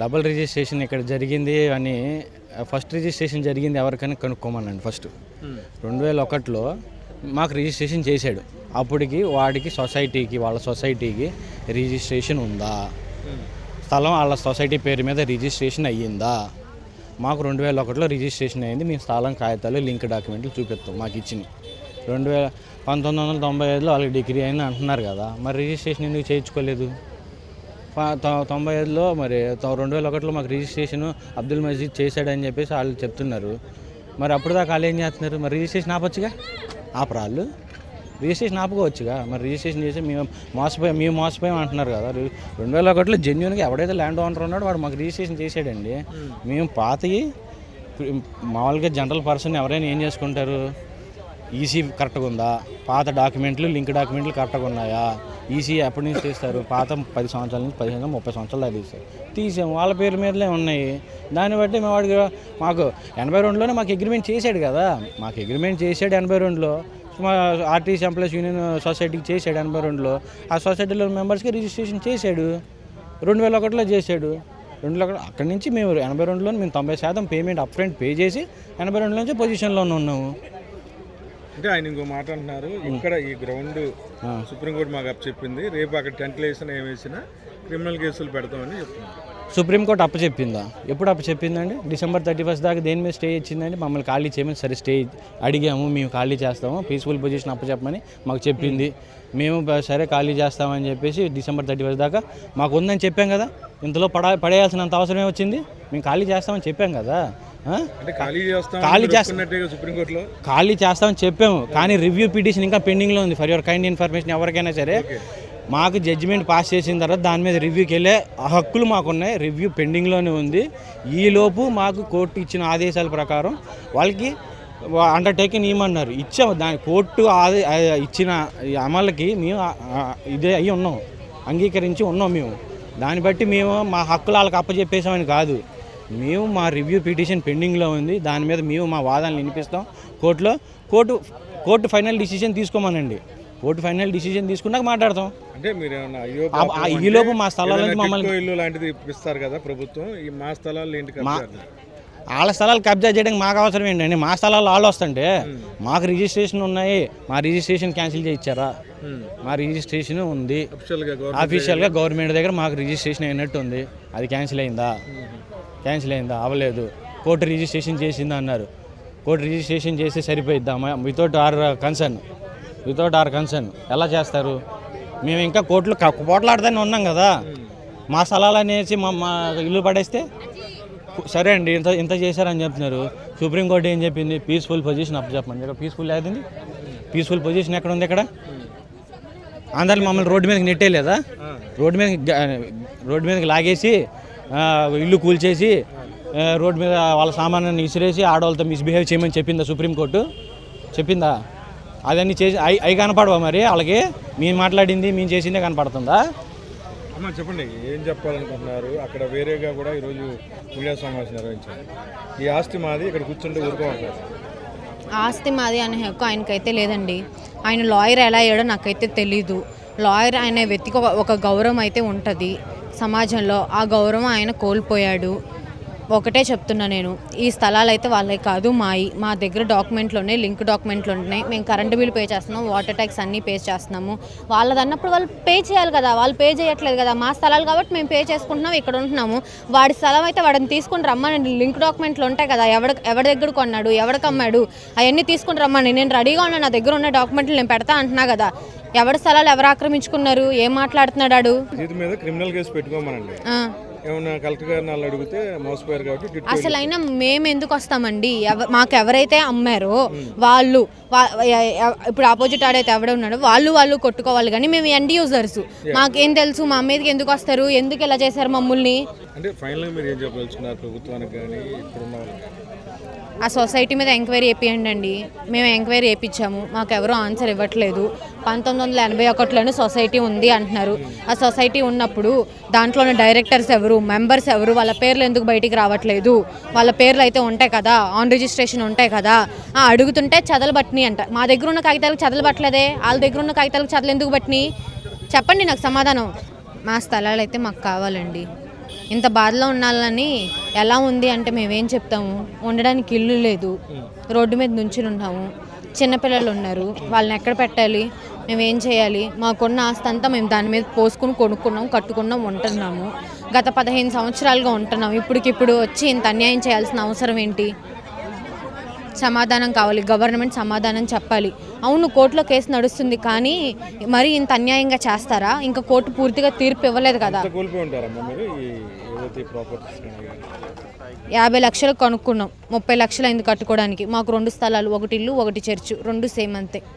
Double registration ఇక్కడ జరిగింది అని ఫస్ట్ రిజిస్ట్రేషన్ జరిగింది ఎవరికైనా కనుక్కోమనండి ఫస్ట్. రెండు వేల ఒకటిలో మాకు రిజిస్ట్రేషన్ చేశాడు. అప్పటికి వాడికి సొసైటీకి వాళ్ళ సొసైటీకి రిజిస్ట్రేషన్ ఉందా? స్థలం వాళ్ళ సొసైటీ పేరు మీద రిజిస్ట్రేషన్ అయ్యిందా? మాకు రెండు వేల ఒకటిలో రిజిస్ట్రేషన్ అయింది. మేము స్థలం కాగితాలు లింక్ డాక్యుమెంట్లు చూపిస్తాం మాకు ఇచ్చినాయి రెండు వేల పంతొమ్మిది వందల తొంభై ఐదులో వాళ్ళకి డిగ్రీ అయింది అంటున్నారు కదా. మరి రిజిస్ట్రేషన్ ఎందుకు చేయించుకోలేదు? తొంభై ఐదులో మరి రెండు వేల ఒకటిలో మాకు రిజిస్ట్రేషన్ అబ్దుల్ మజీద్ చేశాడని చెప్పేసి వాళ్ళు చెప్తున్నారు. మరి అప్పుడు దాకా వాళ్ళు ఏం చేస్తున్నారు? మరి రిజిస్ట్రేషన్ ఆపొచ్చుగా? ఆపరా వాళ్ళు? రిజిస్ట్రేషన్ ఆపుకోవచ్చుగా? మరి రిజిస్ట్రేషన్ చేసి మేము మోసపోయి మేము మోసపోయాం అంటున్నారు కదా. రెండు వేల ఒకటిలో జెన్యున్గా ఎవడైతే ల్యాండ్ ఓనర్ ఉన్నాడో వాడు మాకు రిజిస్ట్రేషన్ చేసాడండి మేము. పాతవి మామూలుగా జనరల్ పర్సన్ ఎవరైనా ఏం చేసుకుంటారు? ఈసీ కరెక్ట్గా ఉందా? పాత డాక్యుమెంట్లు లింక్ డాక్యుమెంట్లు కరెక్ట్గా ఉన్నాయా? ఈసీ ఎప్పటి నుంచి తీస్తారు? పాత పది సంవత్సరాల నుంచి పదిహేను ముప్పై సంవత్సరాలు దాకా తీస్తారు తీసాము వాళ్ళ పేరు మీదలే ఉన్నాయి. దాన్ని బట్టి మేము వాడికి మాకు ఎనభై రెండులోనే మాకు అగ్రిమెంట్ చేశాడు కదా. మాకు అగ్రిమెంట్ చేశాడు ఎనభై రెండులో. మా ఆర్టీసీ ఎంప్లాయీస్ యూనియన్ సొసైటీకి చేశాడు ఎనభై రెండులో. ఆ సొసైటీలో మెంబర్స్కి రిజిస్ట్రేషన్ చేశాడు. రెండు వేల ఒకటిలో చేశాడు. రెండు వేల అక్కడి నుంచి మేము ఎనభై రెండులో మేము తొంభై శాతం పేమెంట్ అప్ ఫ్రంట్ పే చేసి ఎనభై రెండు నుంచి పొజిషన్లోనే ఉన్నాము. అంటే ఆయన ఇంకో మాట అంటున్నారు. ఇక్కడ ఈ గ్రౌండ్. సుప్రీంకోర్టు మాకు అప్ చెప్పింది. రేపు అక్కడ టెంట్లు వేసినా ఏం వేసినా క్రిమినల్ కేసులు పెడతామని చెప్తున్నారు. సుప్రీంకోర్టు అప్పు చెప్పిందా? ఎప్పుడు అప్పు చెప్పిందండి? డిసెంబర్ థర్టీ ఫస్ట్ దాకా దేని మీద స్టే ఇచ్చిందండి? మమ్మల్ని ఖాళీ చేయమని సరే స్టే అడిగాము మేము ఖాళీ చేస్తాము పీస్ఫుల్ పొజిషన్ అప్పు చెప్పమని మాకు చెప్పింది. మేము సరే ఖాళీ చేస్తామని చెప్పేసి డిసెంబర్ థర్టీ ఫస్ట్ దాకా మాకు ఉందని చెప్పాం కదా. ఇంతలో పడ పడేయాల్సినంత అవసరమే వచ్చింది. మేము ఖాళీ చేస్తామని చెప్పాం కదా. ఖాళీ చేస్తాం ఖాళీ చేస్తామని చెప్పాము. కానీ రివ్యూ పిటిషన్ ఇంకా పెండింగ్లో ఉంది. ఫర్ యువర్ కైండ్ ఇన్ఫర్మేషన్ ఎవరికైనా సరే. మాకు జడ్జిమెంట్ పాస్ చేసిన తర్వాత దాని మీద రివ్యూకి వెళ్ళే హక్కులు మాకున్నాయి రివ్యూ పెండింగ్లోనే ఉంది. ఈలోపు మాకు కోర్టు ఇచ్చిన ఆదేశాల ప్రకారం వాళ్ళకి అండర్టేకింగ్ ఇవ్వమన్నారు ఇచ్చాము. దాని కోర్టు ఆదే ఇచ్చిన అమలుకి మేము ఇదే అయ్యి ఉన్నాం అంగీకరించి ఉన్నాం మేము. దాన్ని బట్టి మేము మా హక్కులు వాళ్ళకి అప్పచెప్పేసామని కాదు. మేము మా రివ్యూ పిటిషన్ పెండింగ్లో ఉంది. దాని మీద మేము మా వాదనలు వినిపిస్తాం. కోర్టులో కోర్టు కోర్టు ఫైనల్ డిసిషన్ తీసుకోమనండి. కోర్టు ఫైనల్ డిసిషన్ తీసుకున్నాక మాట్లాడతాం. అంటే మీరు ఏమన్నా అయ్యో ఆ- ఆ ఈలోపు మా స్థలాల నుంచి మమ్మల్ని ఇల్లు లాంటిది ఇప్పిస్తారు కదా ప్రభుత్వం. ఈ మా స్థలాలు ఏంటి మా-? వాళ్ళ స్థలాలు కబ్జా చేయడానికి మాకు అవసరం ఏంటండి? మా స్థలాలు వాళ్ళు వస్తుంటే మాకు రిజిస్ట్రేషన్ ఉన్నాయి. మా రిజిస్ట్రేషన్ క్యాన్సిల్ చేయించారా? ఉమ్. మా రిజిస్ట్రేషన్ ఉంది. అఫీషియల్గా గవర్నమెంట్ అఫీషియల్గా గవర్నమెంట్ దగ్గర. మాకు రిజిస్ట్రేషన్ అయినట్టు ఉంది అది క్యాన్సిల్ అయిందా? క్యాన్సిల్ అయిందా? అవ్వలేదు. కోర్టు రిజిస్ట్రేషన్ చేసిందా అన్నారు. కోర్టు రిజిస్ట్రేషన్ చేస్తే సరిపోయిద్దా? Without our concern. Without our concern. ఎలా చేస్తారు? మేము ఇంకా కోర్టులో పోట్లాడుతూనే ఉన్నాం కదా. మా స్థలాలు అనేసి మా మా ఇల్లు పడేస్తే? సరే అండి ఇంత ఇంత చేశారని చెప్తున్నారు. సుప్రీంకోర్టు ఏం చెప్పింది? పీస్ఫుల్ పొజిషన్ అప్ చెప్పమని ఇక్కడ పీస్ఫుల్ ఏదండి పీస్ఫుల్ పొజిషన్ ఎక్కడ ఉంది ఇక్కడ? అందరు మమ్మల్ని రోడ్డు మీదకి నెట్టేయలేదా? రోడ్డు మీద రోడ్డు మీదకి లాగేసి ఇల్లు కూల్చేసి రోడ్డు మీద వాళ్ళ సామాన్యాన్ని ఇసిరేసి ఆడవాళ్ళతో మిస్బిహేవ్ చేయమని చెప్పిందా సుప్రీంకోర్టు? చెప్పిందా? అదన్నీ చేసి అవి అవి కనపడవా మరి వాళ్ళకి? మేము మాట్లాడింది మేము చేసిందే కనపడుతుందా? అమ్మా చెప్పండి ఏం చెప్పాలనుకుంటున్నారు? అక్కడ వేరేగా కూడా ఈరోజు మీడియా సమావేశం నిర్వహించారు. ఈ ఆస్తి మాది ఇక్కడ కూర్చుంటే ఊరుకోమంటారు. ఆస్తి మాది అనే హక్కు ఆయనకైతే లేదండి. ఆయన లాయర్ ఎలా అయ్యాడో నాకైతే తెలీదు. లాయర్ అనే వ్యక్తికి ఒక- ఒక గౌరవం అయితే ఉంటుంది. సమాజంలో ఆ గౌరవం ఆయన కోల్పోయాడు. ఒకటే చెప్తున్నా నేను ఈ స్థలాలు అయితే వాళ్ళే కాదు మాయి. మా దగ్గర డాక్యుమెంట్లు ఉన్నాయి లింక్ డాక్యుమెంట్లు ఉన్నాయి. మేము కరెంటు బిల్ పే చేస్తున్నాం వాటర్ ట్యాక్స్ అన్నీ పే చేస్తున్నాము. వాళ్ళది అన్నప్పుడు వాళ్ళు పే చేయాలి కదా వాళ్ళు పే చేయట్లేదు కదా. మా స్థలాలు కాబట్టి మేము పే చేసుకుంటున్నాం ఇక్కడ ఉంటున్నాము. వాడి స్థలం అయితే వాడిని తీసుకుని రమ్మనండి. లింక్ డాక్యుమెంట్లు ఉంటాయి కదా ఎవడ ఎవరి దగ్గర కొన్నాడు ఎవడికి అమ్మాడు అవన్నీ తీసుకుని రమ్మని నేను రెడీగా ఉన్నాను నా దగ్గర ఉన్న డాక్యుమెంట్లు నేను పెడతా అంటున్నా కదా. ఎవరి స్థలాలు ఎవరు ఆక్రమించుకున్నారు? ఏం మాట్లాడుతున్నాడు దీని మీద క్రిమినల్ కేసు పెట్టుకోమనండి. ఆ. ఏమన్నా కలెక్టర్ గారిని వాళ్ళు అడిగితే మోసపోయారు కాబట్టి టిట్కో అసలు అయినా మేము ఎందుకు వస్తామండి? మాకు ఎవరైతే అమ్మారో వాళ్ళు ఇప్పుడు ఆపోజిట్ ఆడైతే ఎవడ ఉన్నాడో వాళ్ళు వాళ్ళు కొట్టుకోవాలి కానీ మేము ఎండ్ యూజర్స్ మాకేం తెలుసు మా మీదకి ఎందుకు వస్తారు? ఎందుకు ఇలా చేశారు మమ్మల్ని? అంటే ఫైనల్గా మీరు ఏం చెప్పదలుచుకున్నారు? ప్రభుత్వానికి కానీ ఇప్పుడున్న ఆ సొసైటీ మీద ఎంక్వైరీ వేపియండి అండి మేము ఎంక్వైరీ వేయించాము మాకు ఎవరూ ఆన్సర్ ఇవ్వట్లేదు. పంతొమ్మిది వందల ఎనభై ఒకటిలోనే సొసైటీ ఉంది అంటున్నారు. ఆ సొసైటీ ఉన్నప్పుడు దాంట్లోని డైరెక్టర్స్ ఎవరు మెంబర్స్ ఎవరు వాళ్ళ పేర్లు ఎందుకు బయటికి రావట్లేదు? వాళ్ళ పేర్లు అయితే ఉంటాయి కదా ఆన్ రిజిస్ట్రేషన్ ఉంటాయి కదా. ఆ, అడుగుతుంటే చదలు పట్టినాయి అంట. మా దగ్గర ఉన్న కాగితాలకు చదలు పట్టలేదే? వాళ్ళ దగ్గర ఉన్న కాగితాలకు చదలు ఎందుకు పట్టినాయి? చెప్పండి నాకు సమాధానం. మా స్థలాలు అయితే మాకు కావాలండి. ఇంత బాధలో ఉండాలని ఎలా ఉంది అంటే మేమేం చెప్తాము? ఉండడానికి ఇల్లు లేదు. రోడ్డు మీద నుంచుని ఉన్నాము. చిన్నపిల్లలు ఉన్నారు. వాళ్ళని ఎక్కడ పెట్టాలి? మేమేం చేయాలి? మాకున్న ఆస్తి అంతా మేము దాని మీద పోసుకుని కొనుక్కున్నాం కట్టుకున్నాం ఉంటున్నాము. గత పదిహేను సంవత్సరాలుగా ఉంటున్నాం. ఇప్పటికిప్పుడు వచ్చి ఇంత అన్యాయం చేయాల్సిన అవసరం ఏంటి? సమాధానం కావాలి. గవర్నమెంట్ సమాధానం చెప్పాలి. అవును కోర్టులో కేసు నడుస్తుంది కానీ మరి ఇంత అన్యాయంగా చేస్తారా? ఇంకా కోర్టు పూర్తిగా తీర్పు ఇవ్వలేదు కదా. యాభై లక్షలు కొనుక్కున్నాం. ముప్పై లక్షలు అయింది కట్టుకోవడానికి. మాకు రెండు స్థలాలు ఒకటి ఇల్లు ఒకటి చర్చు. రెండు సేమ్ అంతే.